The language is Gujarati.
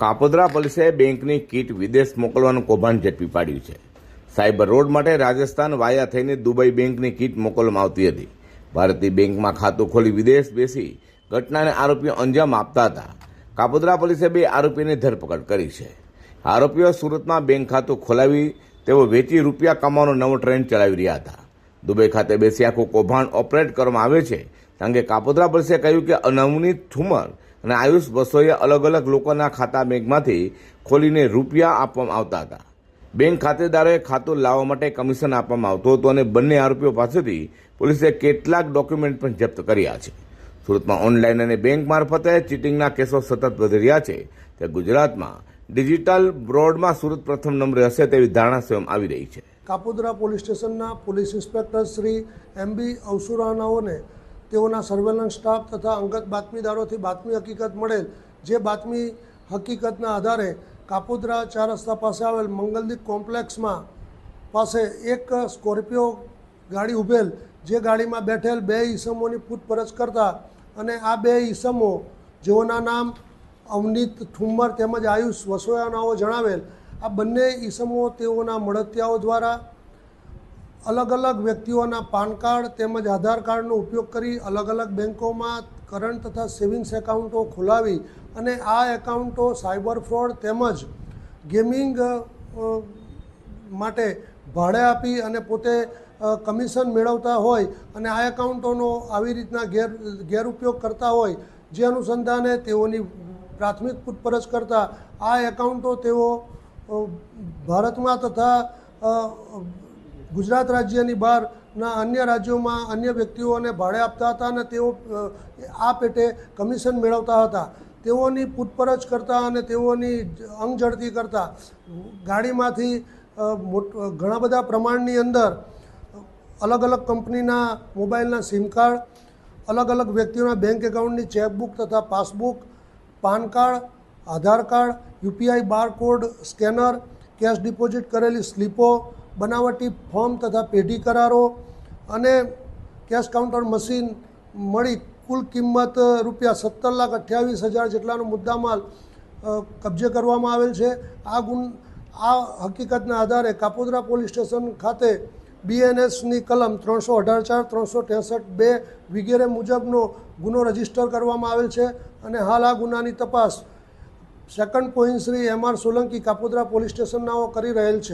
કાપોદ્રા પોલીસે બેંકની કીટ વિદેશ મોકલવાનું કૌભાંડ ઝડપી પાડ્યું છે. સાયબર રોડ માટે રાજસ્થાન વાયા થઈને દુબઈ બેંકની કીટ મોકલવામાં આવતી હતી. ભારતીય બેંકમાં ખાતું ખોલી વિદેશ બેસી ઘટનાને આરોપીઓ અંજામ આપતા હતા. કાપોદ્રા પોલીસે બે આરોપીની ધરપકડ કરી છે. આરોપીઓ સુરતમાં બેંક ખાતું ખોલાવી તેઓ વેચી રૂપિયા કમાવાનો નવો ટ્રેન્ડ ચલાવી રહ્યા હતા. દુબઈ ખાતે બેસી આખું કૌભાંડ ઓપરેટ કરવામાં આવે છે. કારણ કે કાપોદ્રા પોલીસે કહ્યું કે અનવનીત ઠુમર અને આયુષ બસોએ અલગ અલગ લોકોના ખાતા બેંકમાંથી ખોલીને રૂપિયા આપવામાં આવતા હતા. બેંક ખાતેદારોએ ખાતું લાવવા માટે કમિશન આપવામાં આવતું હતું અને બંને આરોપીઓ પાસેથી પોલીસે કેટલાક ડોક્યુમેન્ટ પણ જપ્ત કર્યા છે. સુરતમાં ઓનલાઈન અને બેંક મારફતે ચીટિંગના કેસો સતત વધી રહ્યા છે. તે ગુજરાતમાં ડિજિટલ બ્રોડમાં સુરત પ્રથમ નંબરે હશે તેવી ધારણા સ્વયં આવી રહી છે. કાપોદરા પોલીસ સ્ટેશનના police inspector Shri M B અવસુરાનાઓને તેઓના સર્વેલન્સ સ્ટાફ તથા અંગત બાતમીદારોથી બાતમી હકીકત મળેલ જે બાતમી હકીકતના આધારે કાપોદરા ચાર રસ્તા પાસે આવેલ મંગલદીપ કોમ્પ્લેક્સમાં પાસે એક સ્કોર્પિયો ગાડી ઉભેલ, જે ગાડીમાં બેઠેલ બે ઈસમોની પૂછપરછ કરતા અને આ બે ઈસમો જેઓના નામ અવનીત ઠુમ્મર તેમજ આયુષ વસોયાનાઓ જણાવેલ, આ બંને ઈસમો તેઓના મળતિયાઓ દ્વારા અલગ અલગ વ્યક્તિઓના પાન કાર્ડ તેમજ આધાર કાર્ડનો ઉપયોગ કરી અલગ અલગ બેન્કોમાં કરંટ તથા સેવિંગ્સ એકાઉન્ટો ખોલાવી અને આ એકાઉન્ટો સાયબર ફ્રોડ તેમજ ગેમિંગ માટે ભાડે આપી અને પોતે કમિશન મેળવતા હોય અને આ એકાઉન્ટોનો આવી રીતના ગેર, ગેરઉપયોગ કરતા હોય જે અનુસંધાને તેઓની પ્રાથમિક પૂછપરછ કરતા આ એકાઉન્ટો તેઓ ભારતમાં તથા ગુજરાત રાજ્યની બહારના અન્ય રાજ્યોમાં અન્ય વ્યક્તિઓને ભાડે આપતા હતા અને તેઓ આ પેટે કમિશન મેળવતા હતા. તેઓની પૂછપરછ કરતા અને તેઓની અંગ ઝડતી કરતા ગાડીમાંથી ઘણા બધા પ્રમાણની અંદર અલગ અલગ કંપનીના મોબાઈલના સિમ કાર્ડ, અલગ અલગ વ્યક્તિઓના બેંક એકાઉન્ટની ચેકબુક તથા passbook, PAN card, Aadhaar card, UPI barcode, scanner, cash deposit કરેલી સ્લીપો બનાવટી ફોર્મ તથા પેઢી કરારો અને કેશ કાઉન્ટર મશીન મળી કુલ કિંમત રૂપિયા સત્તર લાખ અઠ્યાવીસ હજાર જેટલાનો મુદ્દામાલ કબજે કરવામાં આવેલ છે. આ ગુન આ હકીકતના આધારે કાપોદરા પોલીસ સ્ટેશન ખાતે બીએનએસની કલમ ત્રણસો અઢાર ચાર, ત્રણસો ત્રેસઠ બે વગેરે મુજબનો ગુનો રજિસ્ટર કરવામાં આવેલ છે અને હાલ આ ગુનાની તપાસ second point Shri M R Solanki Kapodara police સ્ટેશનનાઓ કરી રહેલ છે.